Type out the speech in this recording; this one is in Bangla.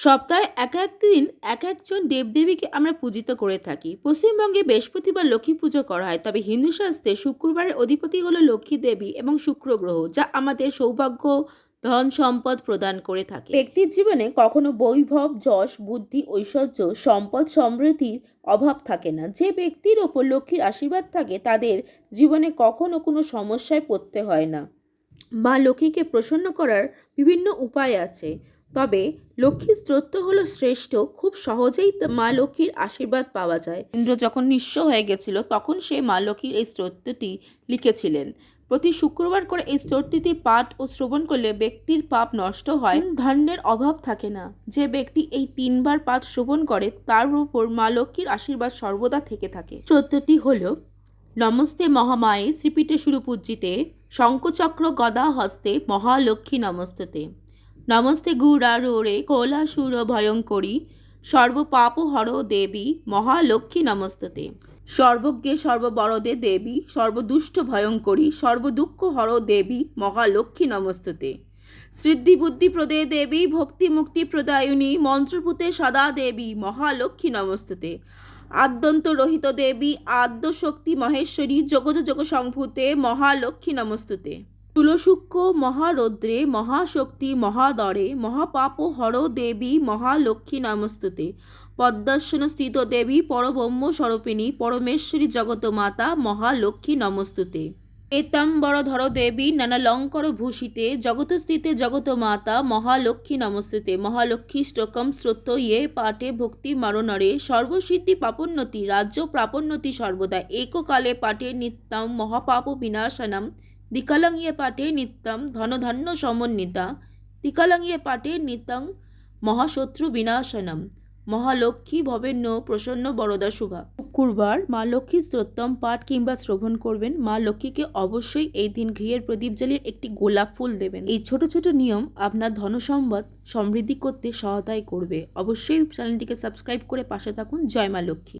সপ্তাহে এক এক দিন এক একজন দেবদেবীকে আমরা পূজিত করে থাকি। পশ্চিমবঙ্গে বৃহস্পতিবার লক্ষ্মী পুজো করা হয়, তবে হিন্দু শাস্ত্রে শুক্রবারের অধিপতি হলো লক্ষ্মী দেবী এবং শুক্র গ্রহ, যা আমাদের সৌভাগ্য, ধন সম্পদ প্রদান করে থাকে। ব্যক্তির জীবনে কখনো বৈভব, যশ, বুদ্ধি, ঐশ্বর্য, সম্পদ, সমৃদ্ধির অভাব থাকে না। যে ব্যক্তির ওপর লক্ষ্মীর আশীর্বাদ থাকে, তাদের জীবনে কখনো কোনো সমস্যায় পড়তে হয় না। মা লক্ষ্মীকে প্রসন্ন করার বিভিন্ন উপায় আছে। তবে লক্ষ্মী স্তোত্র হলো শ্রেষ্ঠ, খুব সহজেই মা লক্ষ্মীর আশীর্বাদ পাওয়া যায়। ইন্দ্র যখন নিঃস্ব হয়ে গেছিল, তখন সে মা লক্ষ্মীর এই স্তোত্রটি লিখেছিলেন। প্রতি শুক্রবার করে এই স্তোত্রটি পাঠ ও শ্রবণ করলে ব্যক্তির পাপ নষ্ট হয়। ধন্যের অভাব থাকে না। যে ব্যক্তি এই তিনবার পাঠ শ্রবণ করে, তার উপর মা লক্ষ্মীর আশীর্বাদ সর্বদা থেকে থাকে। স্তোত্রটি হলো, নমস্তে মহামায়ে, শ্রীপীঠে সুরপূজিতে শঙ্খচক্র গদা হস্তে মহালক্ষ্মী নমস্ততে। নমস্তে গুড়া গুড়ারোড়ে কোলাসুর ভয়ঙ্করী, সর্বপাপ হর দেবী, মহালক্ষ্মী নমস্ততে। সর্বজ্ঞে, সর্ববরদে দেবী, সর্বদুষ্ট ভয়ঙ্করী, সর্বদুঃখ হর দেবী, মহালক্ষ্মী নমস্ততে। সিদ্ধি বুদ্ধি প্রদে দেবী, ভক্তি মুক্তি প্রদায়িনী মন্ত্রভূতে সদা দেবী, মহালক্ষ্মী নমস্ততে। আদ্যন্ত রহিত দেবী, আদ্যশক্তি মহেশ্বরী জগজ যোগ সংভূতে মহালক্ষ্মী নমস্তুতে। তুলসূক্ষ মহারৌদ্রে, মহাশক্তি মহাদরে, মহাপাপ হর দেবী, মহালক্ষ্মী নমস্তুতে। পদ্মাসন স্থিত দেবী, পরব্রহ্ম স্বরূপিণী, পরমেশ্বরী জগত মাতা, মহালক্ষ্মী নমস্তুতে। এতাম্বর ধর দেবী নানালঙ্কর ভূষিতে জগতস্থিতে জগত মাতা, মহালক্ষ্মী নমস্তুতে। মহালক্ষ্মী শ্লোকম শ্রোত ইয়ে পাঠে ভক্তি মারণরে। সর্বসিদ্ধি পাপোন্নতি, রাজ্য প্রাপোন্নতি সর্বদা। এককালে পাঠে নিত্যম মহাপাপ বিনাশনম। দিকালঙ্গিয়ে পাঠে নিত্যম ধনধান্য সমন্বিতা দিকালঙ্গিয়ে পাঠে নিত্যং মহাশত্রু বিনাশনম মহালক্ষ্মী ভবেন্ন প্রসন্ন বরদা শুভা শুক্রবার মা লক্ষ্মীর স্তোত্তম পাঠ কিংবা শ্রবণ করবেন। মা লক্ষ্মীকে অবশ্যই এই দিন গৃহের প্রদীপ জ্বালিয়ে একটি গোলাপ ফুল দেবেন। এই ছোট ছোট নিয়ম আপনার ধনসম্পদ সমৃদ্ধি করতে সহায়তায় করবে। অবশ্যই চ্যানেলটিকে সাবস্ক্রাইব করে পাশে থাকুন। জয় মা লক্ষ্মী।